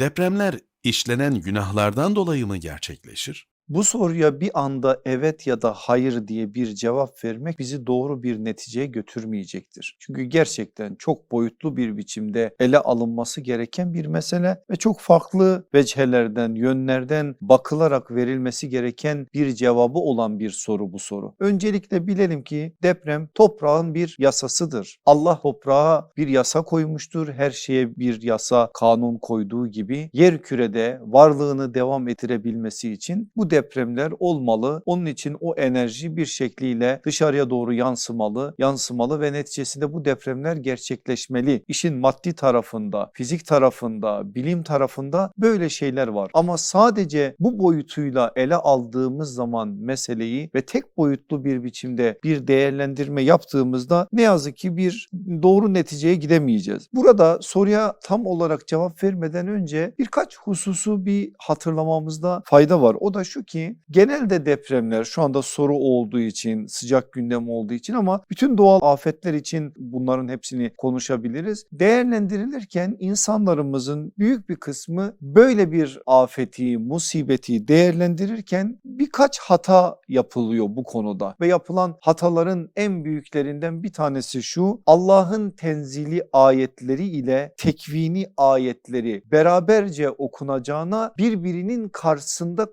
Depremler işlenen günahlardan dolayı mı gerçekleşir? Bu soruya bir anda evet ya da hayır diye bir cevap vermek bizi doğru bir neticeye götürmeyecektir. Çünkü gerçekten çok boyutlu bir biçimde ele alınması gereken bir mesele ve çok farklı vecihelerden, yönlerden bakılarak verilmesi gereken bir cevabı olan bir soru bu soru. Öncelikle bilelim ki deprem toprağın bir yasasıdır. Allah toprağa bir yasa koymuştur. Her şeye bir yasa, kanun koyduğu gibi yer kürede varlığını devam ettirebilmesi için bu depremler olmalı. Onun için o enerji bir şekliyle dışarıya doğru yansımalı, yansımalı ve neticesinde bu depremler gerçekleşmeli. İşin maddi tarafında, fizik tarafında, bilim tarafında böyle şeyler var. Ama sadece bu boyutuyla ele aldığımız zaman meseleyi ve tek boyutlu bir biçimde bir değerlendirme yaptığımızda ne yazık ki bir doğru neticeye gidemeyeceğiz. Burada soruya tam olarak cevap vermeden önce birkaç hususu bir hatırlamamızda fayda var. O da şu ki genelde depremler şu anda soru olduğu için sıcak gündem olduğu için ama bütün doğal afetler için bunların hepsini konuşabiliriz. Değerlendirilirken insanlarımızın büyük bir kısmı böyle bir afeti, musibeti değerlendirirken birkaç hata yapılıyor bu konuda ve yapılan hataların en büyüklerinden bir tanesi şu Allah'ın tenzili ayetleri ile tekvini ayetleri beraberce okunacağına birbirinin karşısında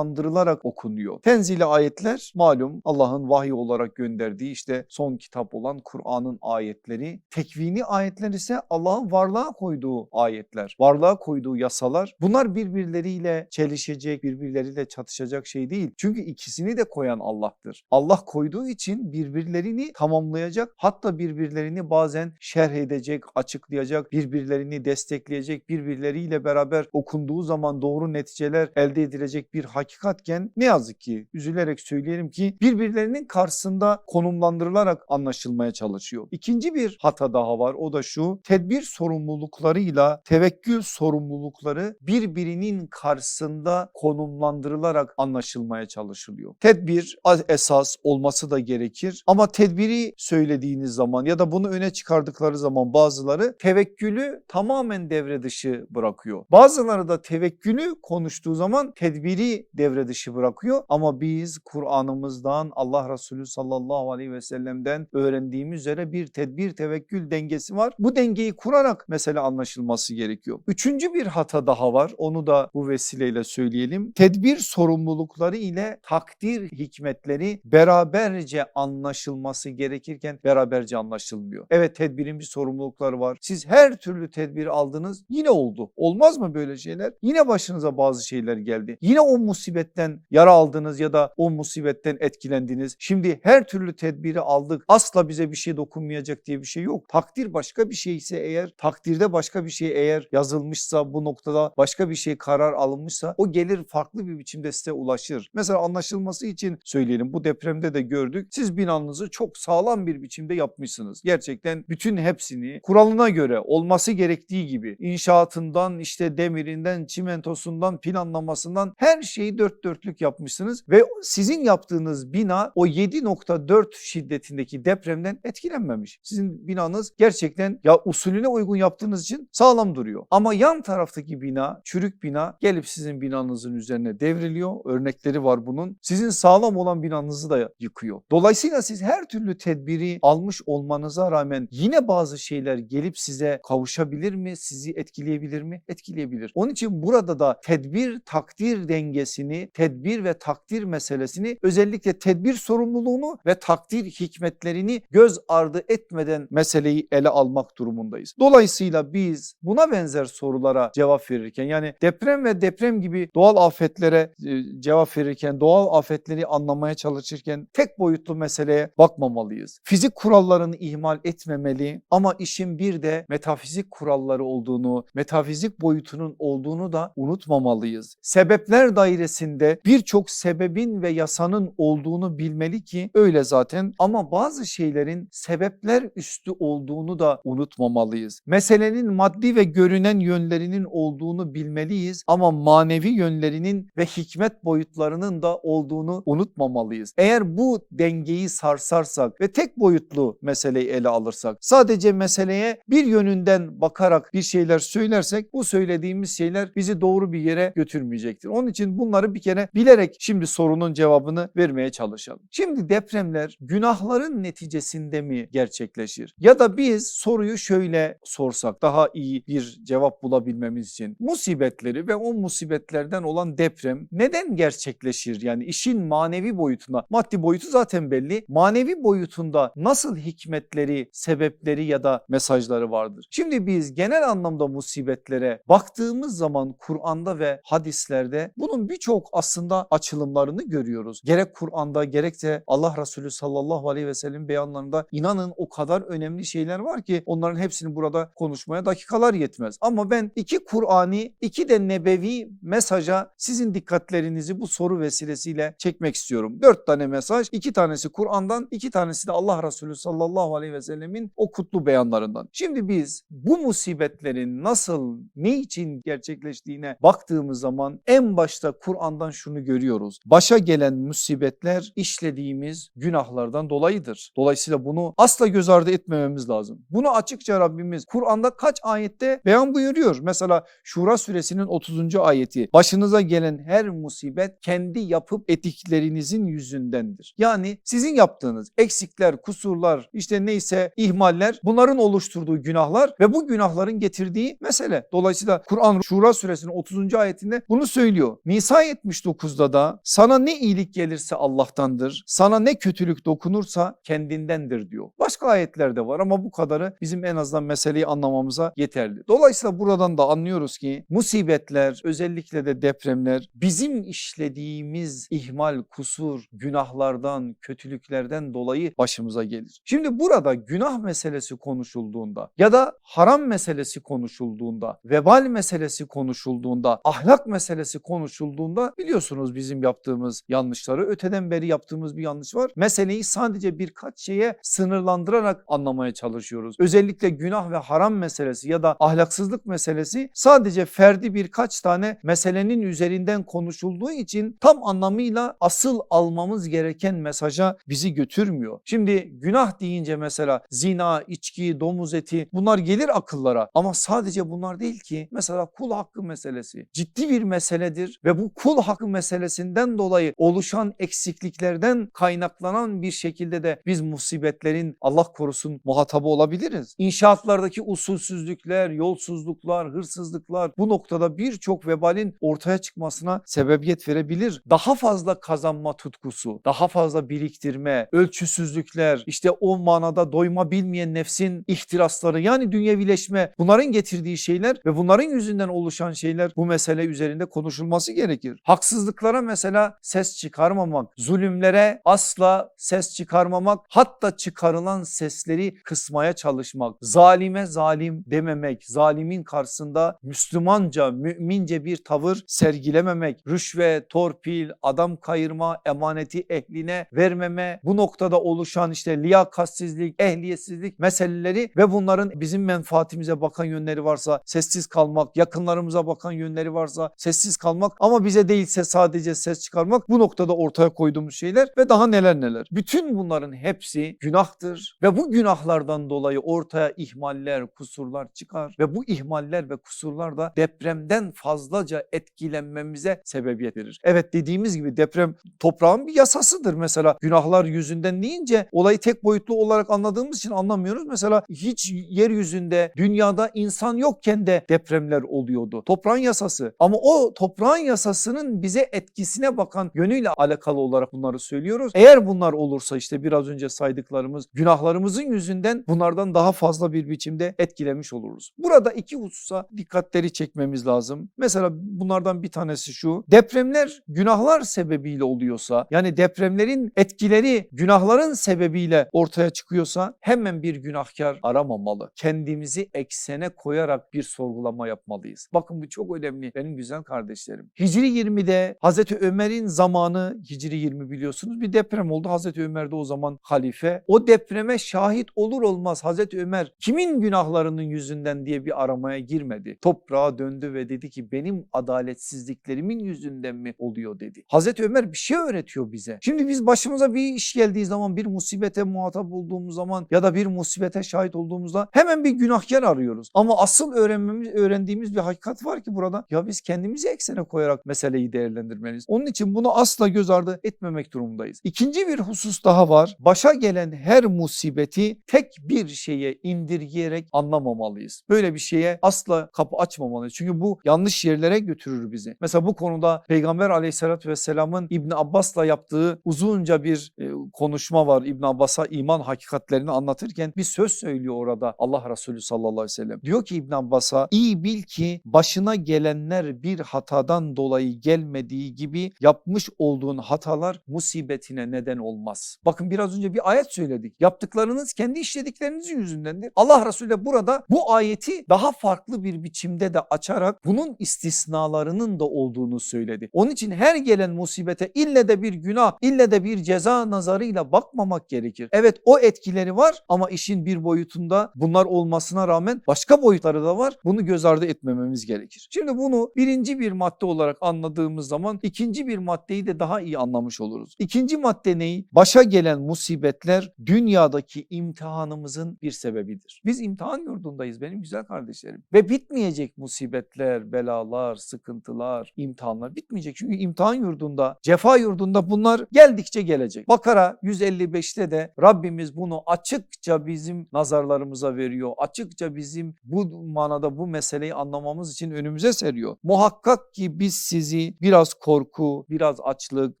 konumlandırılarak okunuyor. Tenzili ayetler malum Allah'ın vahiy olarak gönderdiği işte son kitap olan Kur'an'ın ayetleri. Tekvini ayetler ise Allah'ın varlığa koyduğu ayetler, varlığa koyduğu yasalar. Bunlar birbirleriyle çelişecek, birbirleriyle çatışacak şey değil. Çünkü ikisini de koyan Allah'tır. Allah koyduğu için birbirlerini tamamlayacak hatta birbirlerini bazen şerh edecek, açıklayacak, birbirlerini destekleyecek, birbirleriyle beraber okunduğu zaman doğru neticeler elde edilecek bir hakikatken ne yazık ki üzülerek söyleyelim ki birbirlerinin karşısında konumlandırılarak anlaşılmaya çalışıyor. İkinci bir hata daha var o da şu tedbir sorumluluklarıyla tevekkül sorumlulukları birbirinin karşısında konumlandırılarak anlaşılmaya çalışılıyor. Tedbir esas olması da gerekir ama tedbiri söylediğiniz zaman ya da bunu öne çıkardıkları zaman bazıları tevekkülü tamamen devre dışı bırakıyor. Bazıları da tevekkülü konuştuğu zaman tedbiri devre dışı bırakıyor ama biz Kur'an'ımızdan Allah Resulü sallallahu aleyhi ve sellem'den öğrendiğimiz üzere bir tedbir tevekkül dengesi var. Bu dengeyi kurarak mesele anlaşılması gerekiyor. Üçüncü bir hata daha var onu da bu vesileyle söyleyelim. Tedbir sorumlulukları ile takdir hikmetleri beraberce anlaşılması gerekirken beraberce anlaşılmıyor. Evet tedbirin bir sorumlulukları var. Siz her türlü tedbir aldınız yine oldu. Olmaz mı böyle şeyler? Yine başınıza bazı şeyler geldi. Yine o musibetten yara aldınız ya da o musibetten etkilendiniz. Şimdi her türlü tedbiri aldık. Asla bize bir şey dokunmayacak diye bir şey yok. Takdir başka bir şeyse eğer, takdirde başka bir şey eğer yazılmışsa bu noktada başka bir şey karar alınmışsa o gelir farklı bir biçimde size ulaşır. Mesela anlaşılması için söyleyelim bu depremde de gördük. Siz binanızı çok sağlam bir biçimde yapmışsınız. Gerçekten bütün hepsini kuralına göre olması gerektiği gibi inşaatından işte demirinden, çimentosundan, planlamasından her şeyi dört dörtlük yapmışsınız ve sizin yaptığınız bina o 7.4 şiddetindeki depremden etkilenmemiş. Sizin binanız gerçekten ya usulüne uygun yaptığınız için sağlam duruyor. Ama yan taraftaki bina, çürük bina gelip sizin binanızın üzerine devriliyor. Örnekleri var bunun. Sizin sağlam olan binanızı da yıkıyor. Dolayısıyla siz her türlü tedbiri almış olmanıza rağmen yine bazı şeyler gelip size kavuşabilir mi? Sizi etkileyebilir mi? Etkileyebilir. Onun için burada da tedbir takdir dengesini, tedbir ve takdir meselesini özellikle tedbir sorumluluğunu ve takdir hikmetlerini göz ardı etmeden meseleyi ele almak durumundayız. Dolayısıyla biz buna benzer sorulara cevap verirken yani deprem ve deprem gibi doğal afetlere e, cevap verirken doğal afetleri anlamaya çalışırken tek boyutlu meseleye bakmamalıyız. Fizik kurallarını ihmal etmemeli ama işin bir de metafizik kuralları olduğunu, metafizik boyutunun olduğunu da unutmamalıyız. Sebepler dairesini neticesinde birçok sebebin ve yasanın olduğunu bilmeli ki öyle zaten ama bazı şeylerin sebepler üstü olduğunu da unutmamalıyız. Meselenin maddi ve görünen yönlerinin olduğunu bilmeliyiz ama manevi yönlerinin ve hikmet boyutlarının da olduğunu unutmamalıyız. Eğer bu dengeyi sarsarsak ve tek boyutlu meseleyi ele alırsak sadece meseleye bir yönünden bakarak bir şeyler söylersek bu söylediğimiz şeyler bizi doğru bir yere götürmeyecektir. Onun için bunları bir kere bilerek şimdi sorunun cevabını vermeye çalışalım. Şimdi depremler günahların neticesinde mi gerçekleşir? Ya da biz soruyu şöyle sorsak daha iyi bir cevap bulabilmemiz için musibetleri ve o musibetlerden olan deprem neden gerçekleşir? Yani işin manevi boyutunda maddi boyutu zaten belli manevi boyutunda nasıl hikmetleri sebepleri ya da mesajları vardır? Şimdi biz genel anlamda musibetlere baktığımız zaman Kur'an'da ve hadislerde bunun birçok aslında açılımlarını görüyoruz. Gerek Kur'an'da gerekse Allah Resulü sallallahu aleyhi ve sellem beyanlarında inanın o kadar önemli şeyler var ki onların hepsini burada konuşmaya dakikalar yetmez. Ama ben iki Kur'ani iki de nebevi mesaja sizin dikkatlerinizi bu soru vesilesiyle çekmek istiyorum. Dört tane mesaj iki tanesi Kur'an'dan iki tanesi de Allah Resulü sallallahu aleyhi ve sellemin o kutlu beyanlarından. Şimdi biz bu musibetlerin nasıl ne için gerçekleştiğine baktığımız zaman en başta Kur'an'dan şunu görüyoruz. Başa gelen musibetler işlediğimiz günahlardan dolayıdır. Dolayısıyla bunu asla göz ardı etmememiz lazım. Bunu açıkça Rabbimiz Kur'an'da kaç ayette beyan buyuruyor. Mesela Şura suresinin 30. ayeti başınıza gelen her musibet kendi yapıp ettiklerinizin yüzündendir. Yani sizin yaptığınız eksikler, kusurlar işte neyse ihmaller bunların oluşturduğu günahlar ve bu günahların getirdiği mesele. Dolayısıyla Kur'an Şura suresinin 30. ayetinde bunu söylüyor. Nisa 79'da da sana ne iyilik gelirse Allah'tandır, sana ne kötülük dokunursa kendindendir diyor. Başka ayetlerde var ama bu kadarı bizim en azından meseleyi anlamamıza yeterli. Dolayısıyla buradan da anlıyoruz ki musibetler özellikle de depremler bizim işlediğimiz ihmal, kusur, günahlardan, kötülüklerden dolayı başımıza gelir. Şimdi burada günah meselesi konuşulduğunda ya da haram meselesi konuşulduğunda, vebal meselesi konuşulduğunda, ahlak meselesi konuşulduğunda biliyorsunuz bizim yaptığımız yanlışları öteden beri yaptığımız bir yanlış var. Meseleyi sadece birkaç şeye sınırlandırarak anlamaya çalışıyoruz. Özellikle günah ve haram meselesi ya da ahlaksızlık meselesi sadece ferdi birkaç tane meselenin üzerinden konuşulduğu için tam anlamıyla asıl almamız gereken mesaja bizi götürmüyor. Şimdi günah deyince mesela zina, içki, domuz eti bunlar gelir akıllara ama sadece bunlar değil ki mesela kul hakkı meselesi ciddi bir meseledir ve bu kul hakkı meselesinden dolayı oluşan eksikliklerden kaynaklanan bir şekilde de biz musibetlerin Allah korusun muhatabı olabiliriz. İnşaatlardaki usulsüzlükler, yolsuzluklar, hırsızlıklar bu noktada birçok vebalin ortaya çıkmasına sebebiyet verebilir. Daha fazla kazanma tutkusu, daha fazla biriktirme, ölçüsüzlükler, işte o manada doyma bilmeyen nefsin ihtirasları yani dünyevileşme bunların getirdiği şeyler ve bunların yüzünden oluşan şeyler bu mesele üzerinde konuşulması gerekir. Haksızlıklara mesela ses çıkarmamak, zulümlere asla ses çıkarmamak, hatta çıkarılan sesleri kısmaya çalışmak, zalime zalim dememek, zalimin karşısında Müslümanca, mümince bir tavır sergilememek, rüşvet, torpil, adam kayırma, emaneti ehline vermeme, bu noktada oluşan işte liyakatsizlik, ehliyetsizlik meseleleri ve bunların bizim menfaatimize bakan yönleri varsa sessiz kalmak, yakınlarımıza bakan yönleri varsa sessiz kalmak ama bize değilse sadece ses çıkarmak bu noktada ortaya koyduğumuz şeyler ve daha neler neler. Bütün bunların hepsi günahtır ve bu günahlardan dolayı ortaya ihmaller, kusurlar çıkar ve bu ihmaller ve kusurlar da depremden fazlaca etkilenmemize sebebiyet verir. Evet dediğimiz gibi deprem toprağın bir yasasıdır mesela günahlar yüzünden deyince olayı tek boyutlu olarak anladığımız için anlamıyoruz. Mesela hiç yeryüzünde dünyada insan yokken de depremler oluyordu. Toprağın yasası ama o toprağın yasasının bize etkisine bakan yönüyle alakalı olarak bunları söylüyoruz. Eğer bunlar olursa işte biraz önce saydıklarımız günahlarımızın yüzünden bunlardan daha fazla bir biçimde etkilemiş oluruz. Burada iki hususa dikkatleri çekmemiz lazım. Mesela bunlardan bir tanesi şu depremler günahlar sebebiyle oluyorsa yani depremlerin etkileri günahların sebebiyle ortaya çıkıyorsa hemen bir günahkar aramamalı. Kendimizi eksene koyarak bir sorgulama yapmalıyız. Bakın bu çok önemli benim güzel kardeşlerim. Hicri 20'de Hazreti Ömer'in zamanı Hicri 20 biliyorsunuz bir deprem oldu. Hazreti Ömer de o zaman halife. O depreme şahit olur olmaz Hazreti Ömer kimin günahlarının yüzünden diye bir aramaya girmedi. Toprağa döndü ve dedi ki benim adaletsizliklerimin yüzünden mi oluyor dedi. Hazreti Ömer bir şey öğretiyor bize. Şimdi biz başımıza bir iş geldiği zaman bir musibete muhatap olduğumuz zaman ya da bir musibete şahit olduğumuzda hemen bir günahkar arıyoruz. Ama asıl öğrenmemiz öğrendiğimiz bir hakikat var ki burada ya biz kendimizi eksene koyarak meseleyi değerlendirmeliyiz. Onun için bunu asla göz ardı etmemek durumundayız. İkinci bir husus daha var. Başa gelen her musibeti tek bir şeye indirgeyerek anlamamalıyız. Böyle bir şeye asla kapı açmamalıyız. Çünkü bu yanlış yerlere götürür bizi. Mesela bu konuda Peygamber aleyhissalatü vesselamın İbn Abbas'la yaptığı uzunca bir e, konuşma var. İbn Abbas'a iman hakikatlerini anlatırken bir söz söylüyor orada Allah Resulü sallallahu aleyhi ve sellem. Diyor ki İbn Abbas'a iyi bil ki başına gelenler bir hatadan dolayı gelmediği gibi yapmış olduğun hatalar musibetine neden olmaz. Bakın biraz önce bir ayet söyledik. Yaptıklarınız kendi işlediklerinizin yüzündendir. Allah Resulü de burada bu ayeti daha farklı bir biçimde de açarak bunun istisnalarının da olduğunu söyledi. Onun için her gelen musibete ille de bir günah, ille de bir ceza nazarıyla bakmamak gerekir. Evet o etkileri var ama işin bir boyutunda bunlar olmasına rağmen başka boyutları da var. Bunu göz ardı etmememiz gerekir. Şimdi bunu birinci bir madde olarak anladığımız zaman ikinci bir maddeyi de daha iyi anlamış oluruz. İkinci madde neyi? Başa gelen musibetler dünyadaki imtihanımızın bir sebebidir. Biz imtihan yurdundayız benim güzel kardeşlerim. Ve bitmeyecek musibetler, belalar, sıkıntılar, imtihanlar bitmeyecek. Çünkü imtihan yurdunda, cefa yurdunda bunlar geldikçe gelecek. Bakara 155'te de Rabbimiz bunu açıkça bizim nazarlarımıza veriyor. Açıkça bizim bu manada bu meseleyi anlamamız için önümüze seriyor. Muhakkak ki biz sizi biraz korku, biraz açlık,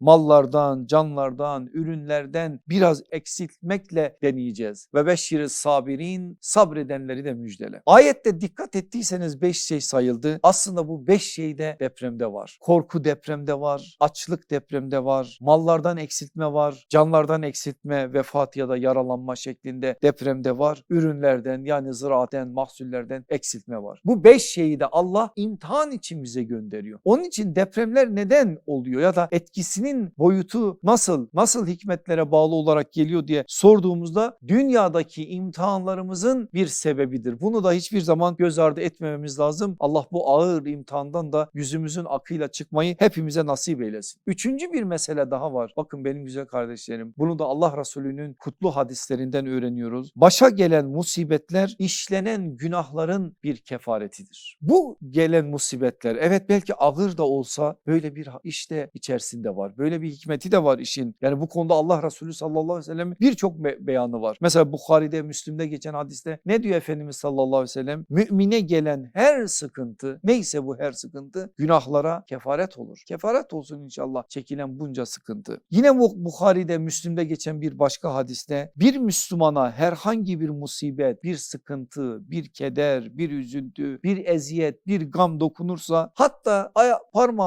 mallardan, canlardan, ürünlerden biraz eksiltmekle deneyeceğiz. Ve beşşiri sabirin sabredenleri de müjdele. Ayette dikkat ettiyseniz beş şey sayıldı. Aslında bu beş şey de depremde var. Korku depremde var, açlık depremde var, mallardan eksiltme var, canlardan eksiltme, vefat ya da yaralanma şeklinde depremde var. Ürünlerden yani ziraaten, mahsullerden eksiltme var. Bu beş şeyi de Allah imtihan için bize gönderiyor. Onun için depremler neden oluyor ya da etkisinin boyutu nasıl, nasıl hikmetlere bağlı olarak geliyor diye sorduğumuzda dünyadaki imtihanlarımızın bir sebebidir. Bunu da hiçbir zaman göz ardı etmememiz lazım. Allah bu ağır imtihandan da yüzümüzün akıyla çıkmayı hepimize nasip eylesin. Üçüncü bir mesele daha var. Bakın benim güzel kardeşlerim. Bunu da Allah Resulü'nün kutlu hadislerinden öğreniyoruz. Başa gelen musibetler işlenen günahların bir kefaretidir. Bu gelen musibetler evet belki ağır da olsa böyle bir iş de içerisinde var. Böyle bir hikmeti de var işin. Yani bu konuda Allah Resulü sallallahu aleyhi ve sellem birçok be- beyanı var. Mesela Bukhari'de, Müslim'de geçen hadiste ne diyor Efendimiz sallallahu aleyhi ve sellem? Mümine gelen her sıkıntı neyse bu her sıkıntı günahlara kefaret olur. Kefaret olsun inşallah çekilen bunca sıkıntı. Yine bu Bukhari'de, Müslim'de geçen bir başka hadiste bir Müslümana herhangi bir musibet, bir sıkıntı, bir keder, bir üzüntü, bir eziyet, bir gam dokunursa hatta aya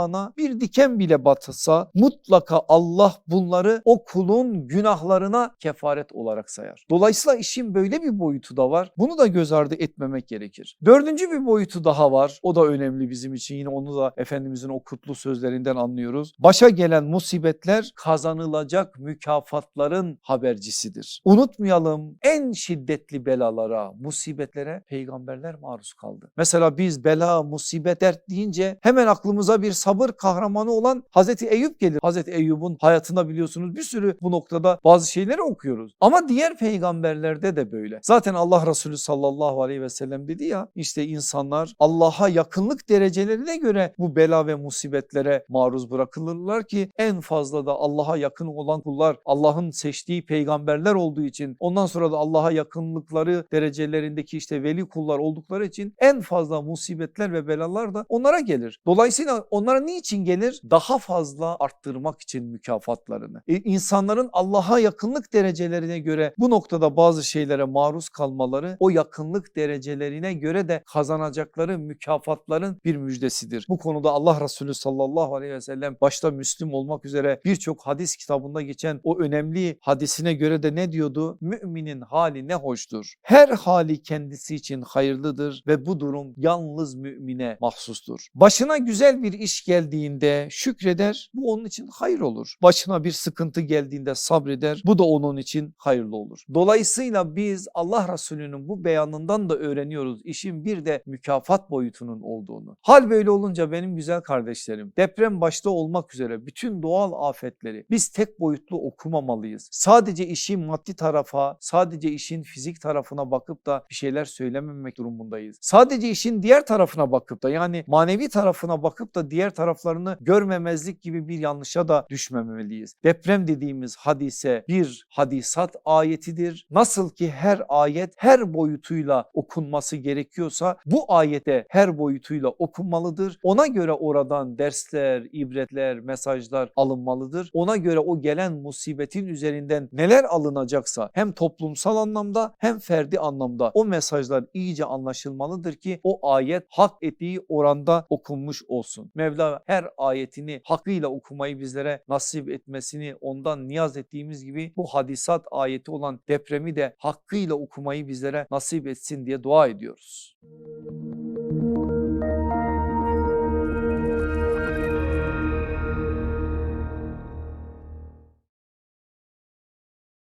parmağına bir diken bile batsa mutlaka Allah bunları o kulun günahlarına kefaret olarak sayar. Dolayısıyla işin böyle bir boyutu da var. Bunu da göz ardı etmemek gerekir. Dördüncü bir boyutu daha var. O da önemli bizim için. Yine onu da Efendimizin o kutlu sözlerinden anlıyoruz. Başa gelen musibetler kazanılacak mükafatların habercisidir. Unutmayalım en şiddetli belalara, musibetlere peygamberler maruz kaldı. Mesela biz bela, musibet, dert deyince hemen aklımıza bir sabır kahramanı olan Hazreti Eyüp gelir. Hazreti Eyüp'ün hayatında biliyorsunuz bir sürü bu noktada bazı şeyleri okuyoruz. Ama diğer peygamberlerde de böyle. Zaten Allah Resulü sallallahu aleyhi ve sellem dedi ya işte insanlar Allah'a yakınlık derecelerine göre bu bela ve musibetlere maruz bırakılırlar ki en fazla da Allah'a yakın olan kullar Allah'ın seçtiği peygamberler olduğu için ondan sonra da Allah'a yakınlıkları derecelerindeki işte veli kullar oldukları için en fazla musibetler ve belalar da onlara gelir. Dolayısıyla onlara niçin gelir? Daha fazla arttırmak için mükafatlarını. E, insanların Allah'a yakınlık derecelerine göre bu noktada bazı şeylere maruz kalmaları o yakınlık derecelerine göre de kazanacakları mükafatların bir müjdesidir. Bu konuda Allah Resulü sallallahu aleyhi ve sellem başta Müslüm olmak üzere birçok hadis kitabında geçen o önemli hadisine göre de ne diyordu? Müminin hali ne hoştur. Her hali kendisi için hayırlıdır ve bu durum yalnız mümine mahsustur. Başına güzel bir iş gel geldiğinde şükreder. Bu onun için hayır olur. Başına bir sıkıntı geldiğinde sabreder. Bu da onun için hayırlı olur. Dolayısıyla biz Allah Resulü'nün bu beyanından da öğreniyoruz işin bir de mükafat boyutunun olduğunu. Hal böyle olunca benim güzel kardeşlerim deprem başta olmak üzere bütün doğal afetleri biz tek boyutlu okumamalıyız. Sadece işin maddi tarafa, sadece işin fizik tarafına bakıp da bir şeyler söylememek durumundayız. Sadece işin diğer tarafına bakıp da yani manevi tarafına bakıp da diğer taraflarını görmemezlik gibi bir yanlışa da düşmemeliyiz. Deprem dediğimiz hadise bir hadisat ayetidir. Nasıl ki her ayet her boyutuyla okunması gerekiyorsa bu ayete her boyutuyla okunmalıdır. Ona göre oradan dersler, ibretler, mesajlar alınmalıdır. Ona göre o gelen musibetin üzerinden neler alınacaksa hem toplumsal anlamda hem ferdi anlamda o mesajlar iyice anlaşılmalıdır ki o ayet hak ettiği oranda okunmuş olsun. Mevla her ayetini hakkıyla okumayı bizlere nasip etmesini ondan niyaz ettiğimiz gibi bu hadisat ayeti olan depremi de hakkıyla okumayı bizlere nasip etsin diye dua ediyoruz.